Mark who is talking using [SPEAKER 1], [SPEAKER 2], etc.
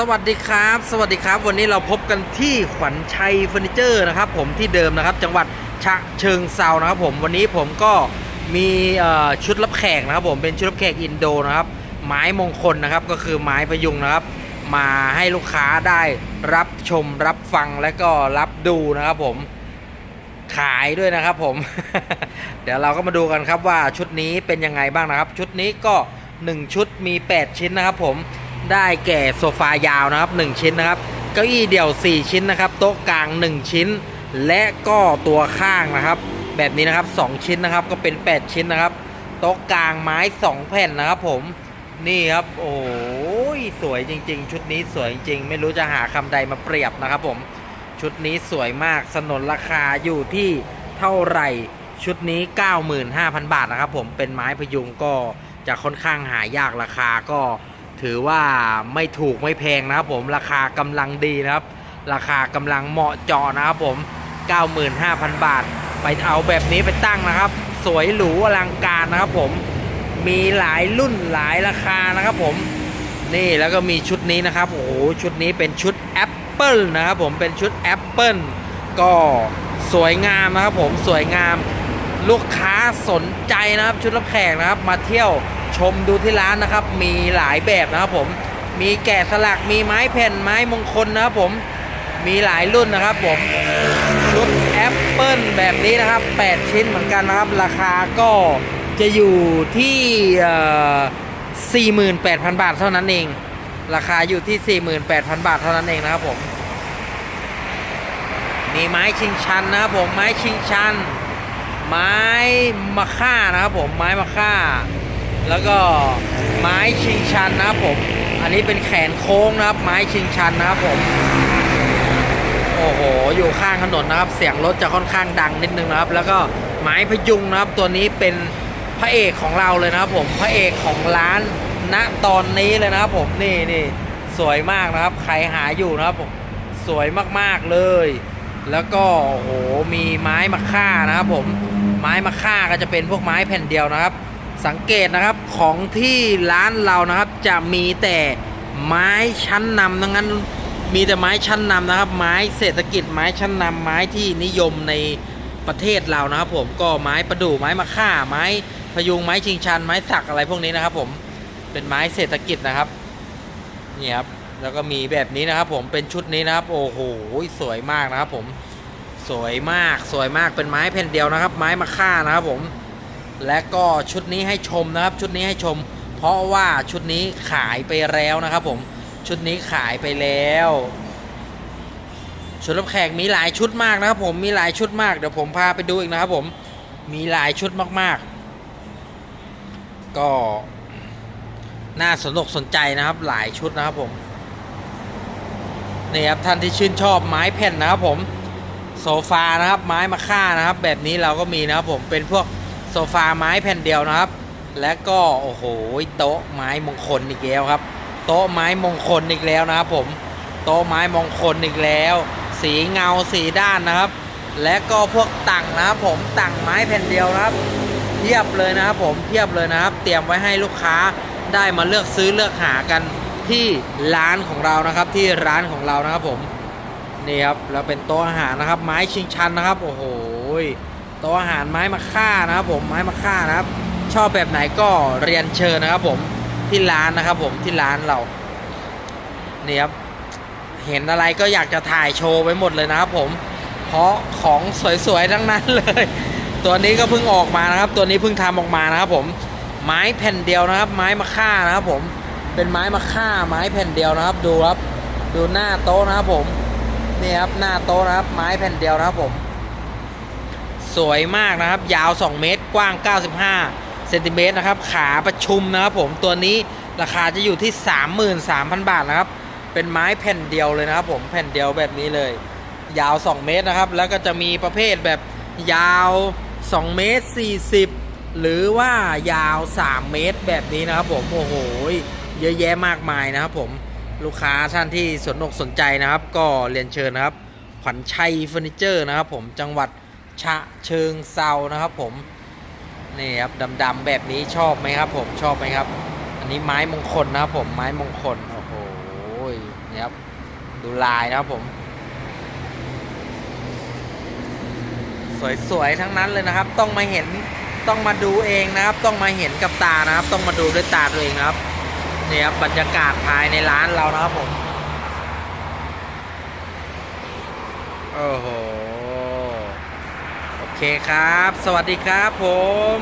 [SPEAKER 1] สวัสดีครับ สวัสดีครับ วันนี้เราพบกันที่ขวัญชัยเฟอร์นิเจอร์นะครับ ผมที่เดิมนะครับจังหวัดฉะเชิงเซานะครับ ผมวันนี้ผมก็มีชุดรับแขกนะครับ ผมเป็นชุดรับแขกอินโดนะครับ ไม้มงคลนะครับก็คือไม้พยุงนะครับ มาให้ลูกค้าได้รับชมรับฟังและก็รับดูนะครับ ผมขายด้วยนะครับผม เดี๋ยวเราก็มาดูกันครับว่าชุดนี้เป็นยังไงบ้างนะครับ ชุดนี้ก็ 1 ชุดมี 8 ชิ้นนะครับ ผม ได้แก่โซฟายาวนะครับ 1 ชิ้นนะครับ เก้าอี้เดี่ยว 4 ชิ้นนะครับ โต๊ะกลาง 1 ชิ้น และก็ตัวข้างนะครับ แบบนี้นะครับ 2 ชิ้นนะครับก็เป็น 8 ชิ้นนะครับ โต๊ะกลางไม้ 2 แผ่นนะครับผมนี่ครับโอ้ยสวยจริง ๆ ชุดนี้สวยจริงๆไม่รู้จะหาคำใดมาเปรียบนะครับผมชุดนี้สวยมากสนนราคาอยู่ที่เท่าไหร่ชุดนี้ 95,000 บาทนะครับผมเป็นไม้พยุงก็จะค่อนข้างหายากราคาก็ ถือว่าไม่ถูกไม่แพงนะครับผมราคากำลังดีนะครับ ราคากำลังเหมาะเจาะนะครับผม 95,000 บาท ไปเอาแบบนี้ไปตั้งนะครับ สวยหรูอลังการนะครับผมมีหลายรุ่นหลายราคานะครับผมนี่แล้วก็มีชุดนี้นะครับโอ้โหชุดนี้เป็นชุดแอปเปิลนะครับผมเป็นชุดแอปเปิลก็สวยงามนะครับผมสวยงามลูกค้าสนใจนะครับชุดรับแขกนะครับมาเที่ยว ชมดูที่ร้านนะครับ มีหลายแบบนะครับผม มีแกะสลัก มีไม้แผ่น ไม้มงคลนะครับผม มีหลายรุ่นนะครับผม ชุดแอปเปิลแบบนี้นะครับ 8 ชิ้นเหมือนกันนะครับ ราคาก็จะอยู่ที่ 48,000 บาทเท่านั้นเอง ราคาอยู่ที่ 48,000 บาทเท่านั้นเองนะครับผมมีไม้ชิงชันนะครับผม ไม้ชิงชัน ไม้มะค่านะครับผม ไม้มะค่า แล้วก็ไม้ชิงชันนะครับผม อันนี้เป็นแขนโค้งนะครับ ไม้ชิงชันนะครับผม โอ้โห อยู่ข้างถนนนะครับ เสียงรถจะค่อนข้างดังนิดนึงนะครับ แล้วก็ไม้พยุงนะครับ ตัวนี้เป็นพระเอกของเราเลยนะครับ ผม พระเอกของร้านณตอนนี้เลยนะครับ ผม นี่นี่สวยมากนะครับ ใครหาอยู่นะครับผม สวยมากๆเลย แล้วก็โอ้โห มีไม้มะค่านะครับผม ไม้มะค่าก็จะเป็นพวกไม้แผ่นเดียวนะครับ สังเกตนะครับของที่ร้านเรานะครับจะมีแต่ไม้ชั้นนำทั้งนั้นมีแต่ไม้ชั้นนำนะครับ ไม้เศรษฐกิจไม้ชั้นนำไม้ที่นิยมในประเทศเรานะครับ ผมก็ไม้ประดู่ไม้มะค่าไม้พยุงไม้ชิงชัน ไม้สักอะไรพวกนี้นะครับ ผมเป็นไม้เศรษฐกิจนะครับนี่ครับแล้วก็มีแบบนี้นะครับ ผมเป็นชุดนี้นะครับ โอ้โหสวยมากนะครับ ผมสวยมากสวยมากเป็นไม้แผ่นเดียวนะครับ ไม้มะค่านะครับ ผม และก็ชุดนี้ให้ชมนะครับ ชุดนี้ให้ชม เพราะว่าชุดนี้ขายไปแล้วนะครับผม ชุดนี้ขายไปแล้ว ชุดรับแขกมีหลายชุดมากนะครับ ผมมีหลายชุดมากเดี๋ยวผมพาไปดูอีกนะครับผมมีหลายชุดมากๆ ก็น่าสนอกสนใจนะครับ หลายชุดนะครับผมนี่ครับท่านที่ชื่นชอบไม้แผ่นนะครับผมโซฟานะครับไม้มะค่านะครับ แบบนี้เราก็มีนะครับผมเป็นพวก โซฟาไม้แผ่นเดียวนะครับ และก็โอ้โหโต๊ะไม้มงคลอีกแล้วครับ โต๊ะไม้มงคลอีกแล้วนะครับผมโต๊ะไม้มงคลอีกแล้ว สีเงาสีด้านนะครับ และก็พวกตังนะครับผมตังไม้แผ่นเดียวนะครับเทียบเลยนะครับผมเทียบเลยนะครับ เตรียมไว้ให้ลูกค้าได้มาเลือกซื้อเลือกหากันที่ร้านของเรานะครับที่ร้านของเรานะครับผมนี่ครับแล้วเป็นโต๊ะอาหารนะครับ ไม้ชิงชันนะครับ โอ้โห โต๊ะอาหารไม้มะค่านะครับผมไม้มะค่านะครับ ชอบแบบไหนก็เรียนเชิญนะครับ ผมที่ร้านนะครับ ผมที่ร้านเรานี่ครับเห็นอะไรก็อยากจะถ่ายโชว์ไว้หมดเลยนะครับ ผม เพราะของสวยๆทั้งนั้นเลย ตัวนี้ก็เพิ่งออกมานะครับ ตัวนี้เพิ่งทำออกมานะครับ ผมไม้แผ่นเดียวนะครับ ไม้มะค่านะครับ ผมเป็นไม้มะค่าไม้แผ่นเดียวนะครับ ดูครับ ดูหน้าโต๊ะนะครับผมนี่ครับหน้าโต๊ะนะครับ ไม้แผ่นเดียวนะครับผม สวยมากนะครับ ยาว 2 เมตร กว้าง 95เซนติเมตรนะครับ ขาประชุมนะครับผมตัวนี้ราคาจะอยู่ที่ 33,000 บาทนะครับ เป็นไม้แผ่นเดียวเลยนะครับผมแผ่นเดียวแบบนี้เลย ยาว 2 เมตรนะครับ แล้วก็จะมีประเภทแบบยาว 2 เมตร 40 หรือว่ายาว 3 เมตรแบบนี้นะครับผมโอ้โหเยอะแยะมากมายนะครับผมลูกค้าท่านที่สนอกสนใจนะครับ ก็เรียนเชิญนะครับ ขวัญชัยเฟอร์นิเจอร์นะครับผมจังหวัด ฉะเชิงเซานะครับผมนี่ครับดำๆแบบนี้ชอบไหมครับ ผมชอบไหมครับ อันนี้ไม้มงคลนะครับผมไม้มงคลโอ้โหนี่ครับดูลายนะครับผม สวยๆทั้งนั้นเลยนะครับ ต้องมาเห็นต้องมาดูเองนะครับ ต้องมาเห็นกับตานะครับ ต้องมาดูด้วยตาตัวเองนะครับนี่ครับบรรยากาศภายในร้านเรานะครับผมโอ้โห ครับ สวัสดีครับผม